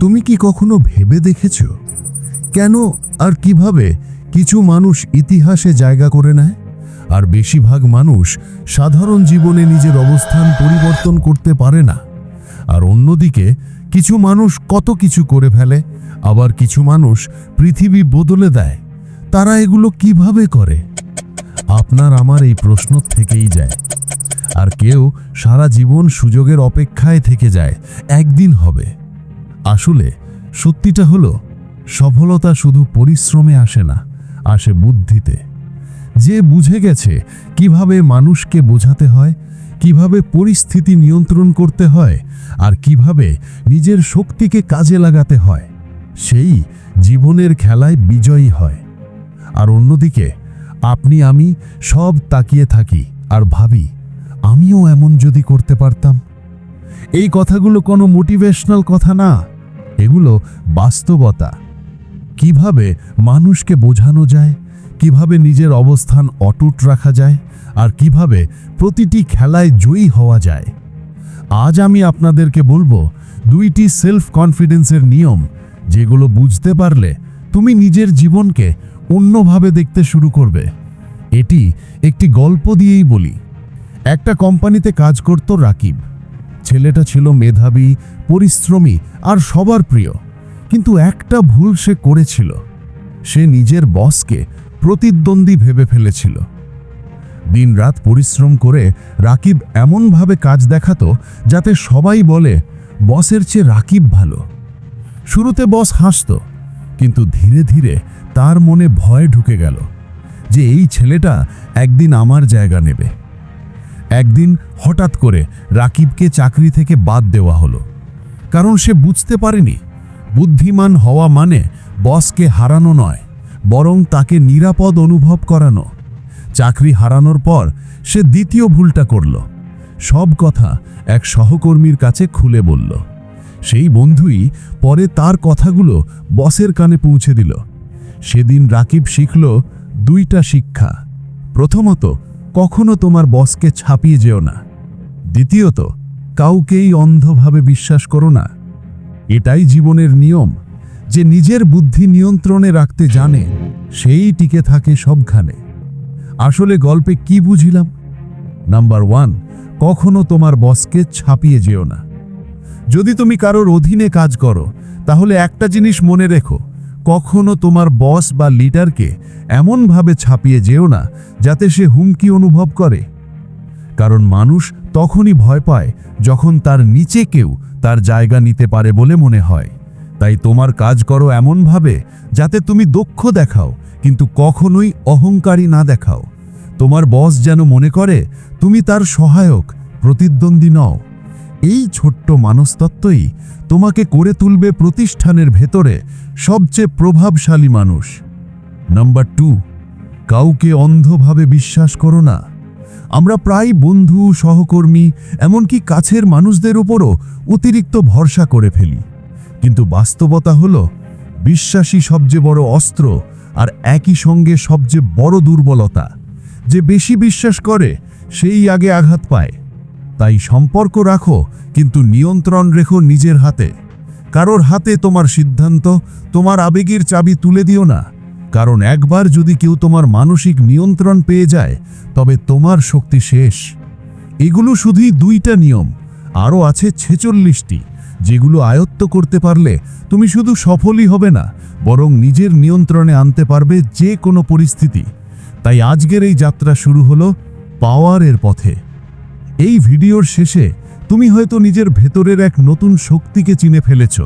তুমি কি কখনো ভেবে দেখেছ? কেন আর কীভাবে কিছু মানুষ ইতিহাসে জায়গা করে নেয়? আর বেশিরভাগ মানুষ সাধারণ জীবনে নিজের অবস্থান পরিবর্তন করতে পারে না। আর অন্যদিকে, কিছু মানুষ কত কিছু করে ফেলে, আবার কিছু মানুষ পৃথিবী বদলে দেয়। তারা এগুলো কীভাবে করে? আপনার আমার এই প্রশ্ন থেকেই যায়। আর কেউ সারা জীবন সুযোগের অপেক্ষায় থেকে যায়। একদিন হবে। আসলে সত্যিটা হলো, সফলতা শুধু পরিশ্রমে আসে না, আসে বুদ্ধিতে। যে বুঝে গেছে কীভাবে মানুষকে বোঝাতে হয়, কীভাবে পরিস্থিতি নিয়ন্ত্রণ করতে হয়, আর কীভাবে নিজের শক্তিকে কাজে লাগাতে হয়, সেই জীবনের খেলায় বিজয়ী হয়। আর অন্যদিকে, আপনি, আমি সব তাকিয়ে থাকি, আর ভাবি, আমিও এমন যদি করতে পারতাম? এই কথাগুলো কোনো মোটিভেশনাল কথা না। এগুলো বাস্তবতা। কীভাবে মানুষকে বোঝানো যায়? কীভাবে নিজের অবস্থান অটুট রাখা যায়? আর কীভাবে প্রতিটি খেলায় জয়ী হওয়া যায়? আজ আমি আপনাদেরকে বলব দুইটি সেলফ কনফিডেন্সের নিয়ম, যেগুলো বুঝতে পারলে তুমি নিজের জীবনকে অন্যভাবে দেখতে শুরু করবে। এটি একটি গল্প দিয়েই বলি। একটা কোম্পানিতে কাজ করত রাকিব। ছেলেটা ছিল মেধাবী, পরিশ্রমী আর সবার প্রিয়। কিন্তু একটা ভুল সে করেছিল। সে নিজের বসকে প্রতিদ্বন্দ্বী ভেবে ফেলেছিল। দিনরাত পরিশ্রম করে রাকিব এমনভাবে কাজ দেখাতো যাতে সবাই বলে, বসের চেয়ে রাকিব ভালো। শুরুতে বস হাসত, কিন্তু ধীরে ধীরে তার মনে ভয় ঢুকে গেল যে এই ছেলেটা একদিন আমার জায়গা নেবে। একদিন হঠাৎ করে রাকিবকে চাকরি থেকে বাদ দেওয়া হলো। কারণ সে বুঝতে পারেনি, বুদ্ধিমান হওয়া মানে বসকে হারানো নয়, বরং তাকে নিরাপদ অনুভব করানো। চাকরি হারানোর পর সে দ্বিতীয় ভুলটা করল। সব কথা এক সহকর্মীর কাছে খুলে বলল। সেই বন্ধুই পরে তার কথাগুলো বসের কানে পৌঁছে দিল। সেদিন রাকিব শিখল দুইটা শিক্ষা। প্রথমত কখনো তোমার বসকে ছাপিয়ে যেও না। দ্বিতীয়ত, কাউকেই অন্ধভাবে বিশ্বাস করো না। এটাই জীবনের নিয়ম। যে নিজের বুদ্ধি নিয়ন্ত্রণে রাখতে জানে, সেই টিকে থাকে সবখানে। আসলে গল্পে কি বুঝিলাম? নাম্বার ওয়ান, কখনো তোমার বসকে ছাপিয়ে যেও না। যদি তুমি কারোর অধীনে কাজ করো, তাহলে একটা জিনিস মনে রেখো। কখনো তোমার বস বা লিডারকে এমনভাবে ছাপিয়ে যেও না যাতে সে হুমকি অনুভব করে। কারণ মানুষ তখনই ভয় পায় যখন তার নিচে কেউ তার জায়গা নিতে পারে বলে মনে হয়। তাই তোমার কাজ করো এমনভাবে যাতে তুমি দক্ষ দেখাও, কিন্তু কখনোই অহংকারী না দেখাও। তোমার বস যেন মনে করে, তুমি তার সহায়ক, প্রতিদ্বন্দ্বী নও। এই ছোট্ট মানসতত্ত্বই তোমাকে করে তুলবে প্রতিষ্ঠানের ভেতরে সবচেয়ে প্রভাবশালী মানুষ। নাম্বার টু কাউকে অন্ধভাবে বিশ্বাস করো না। আমরা প্রায় বন্ধু, সহকর্মী, এমনকি কাছের মানুষদের উপরও অতিরিক্ত ভরসা করে ফেলি। কিন্তু বাস্তবতা হলো বিশ্বাসী সবচেয়ে বড় অস্ত্র আর একই সঙ্গে সবচেয়ে বড় দুর্বলতা। যে বেশি বিশ্বাস করে, সেই আগে আঘাত পায়। তাই সম্পর্ক রাখো, কিন্তু নিয়ন্ত্রণ রেখো নিজের হাতে। কারোর হাতে তোমার সিদ্ধান্ত, তোমার আবেগের চাবি তুলে দিও না। কারণ একবার যদি কেউ তোমার মানসিক নিয়ন্ত্রণ পেয়ে যায়, তবে তোমার শক্তি শেষ। এগুলো শুধুই দুইটা নিয়ম, আরও আছে ছেচল্লিশটি, যেগুলো আয়ত্ত করতে পারলে তুমি শুধু সফলই হবে না, বরং নিজের নিয়ন্ত্রণে আনতে পারবে যে কোনো পরিস্থিতি। তাই আজকের এই যাত্রা শুরু হলো পাওয়ারের পথে। এই ভিডিওর শেষে তুমি হয়তো নিজের ভেতরের এক নতুন শক্তিকে চিনে ফেলেছ।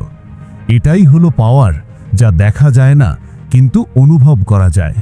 এটাই হলো পাওয়ার যা দেখা যায় না, কিন্তু অনুভব করা যায়।